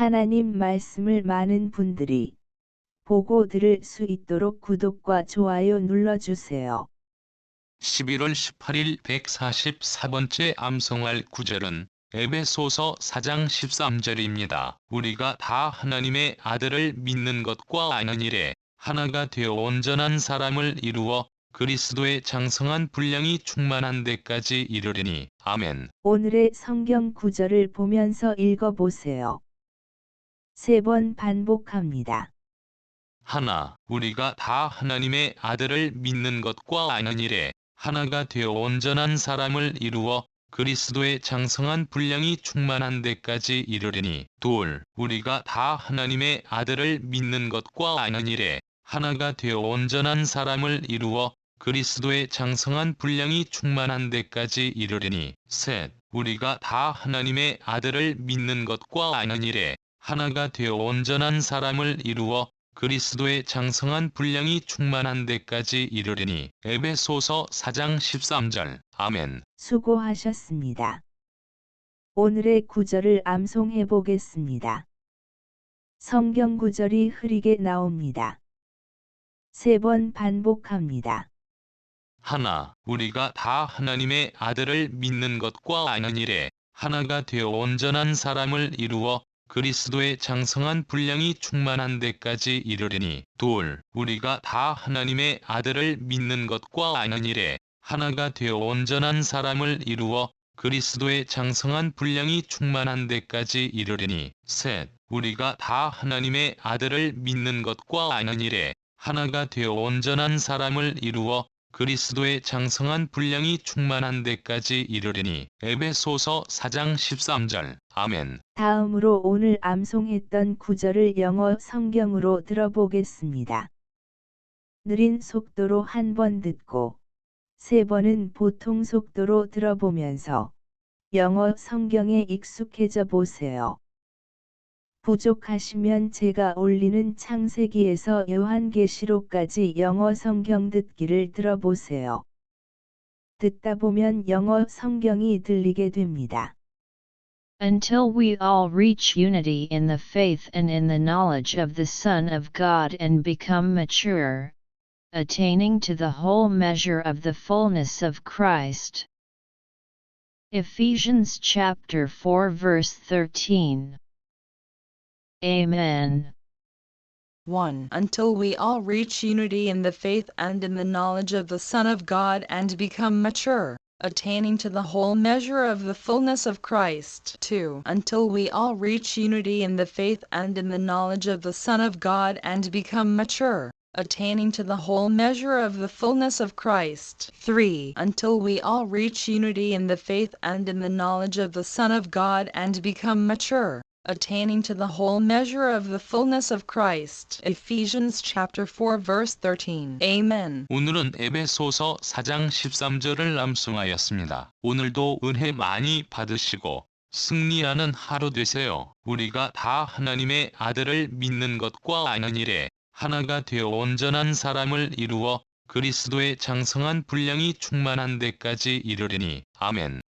하나님 말씀을 많은 분들이 보고 들을 수 있도록 구독과 좋아요 눌러주세요. 11월 18일 144번째 암송할 구절은 에베소서 4장 13절입니다. 우리가 다 하나님의 아들을 믿는 것과 아는 일에 하나가 되어 온전한 사람을 이루어 그리스도의 장성한 분량이 충만한 데까지 이르리니 아멘. 오늘의 성경 구절을 보면서 읽어보세요. 세 번 반복합니다. 하나, 우리가 다 하나님의 아들을 믿는 것과 아는 일에 하나가 되어 온전한 사람을 이루어 그리스도의 장성한 분량이 충만한 데까지 이르리니 둘, 우리가 다 하나님의 아들을 믿는 것과 아는 일에 하나가 되어 온전한 사람을 이루어 그리스도의 장성한 분량이 충만한 데까지 이르리니 셋, 우리가 다 하나님의 아들을 믿는 것과 아는 일에 하나가 되어 온전한 사람을 이루어 그리스도의 장성한 분량이 충만한 데까지 이르리니 에베소서 4장 13절 아멘 수고하셨습니다. 오늘의 구절을 암송해 보겠습니다. 성경 구절이 흐리게 나옵니다. 세 번 반복합니다. 하나, 우리가 다 하나님의 아들을 믿는 것과 아는 일에 하나가 되어 온전한 사람을 이루어 그리스도의 장성한 분량이 충만한 데까지 이르리니 둘, 우리가 다 하나님의 아들을 믿는 것과 아는 일에 하나가 되어 온전한 사람을 이루어 그리스도의 장성한 분량이 충만한 데까지 이르리니. 셋, 우리가 다 하나님의 아들을 믿는 것과 아는 일에 하나가 되어 온전한 사람을 이루어 그리스도의 장성한 분량이 충만한 데까지 이르리니 에베소서 4장 13절 아멘 다음으로 오늘 암송했던 구절을 영어 성경으로 들어보겠습니다. 느린 속도로 한 번 듣고 세 번은 보통 속도로 들어보면서 영어 성경에 익숙해져 보세요. 부족하시면 제가 올리는 창세기에서 요한계시록까지 영어 성경 듣기를 들어보세요. 듣다 보면 영어 성경이 들리게 됩니다. Until we all reach unity in the faith and in the knowledge of the Son of God and become mature, attaining to the whole measure of the fullness of Christ. Ephesians chapter 4 verse 13. Amen. 1. Until we all reach unity in the faith and in the knowledge of the Son of God and become mature, attaining to the whole measure of the fullness of Christ. 2. Until we all reach unity in the faith and in the knowledge of the Son of God and become mature, attaining to the whole measure of the fullness of Christ. 3. Until we all reach unity in the faith and in the knowledge of the Son of God and become mature, attaining to the whole measure of the fullness of Christ. Ephesians chapter 4 verse 13. Amen. 오늘은 에베소서 4장 13절을 암송하였습니다. 오늘도 은혜 많이 받으시고 승리하는 하루 되세요. 우리가 다 하나님의 아들을 믿는 것과 아는 일에 하나가 되어 온전한 사람을 이루어 그리스도의 장성한 분량이 충만한 데까지 이르리니 아멘.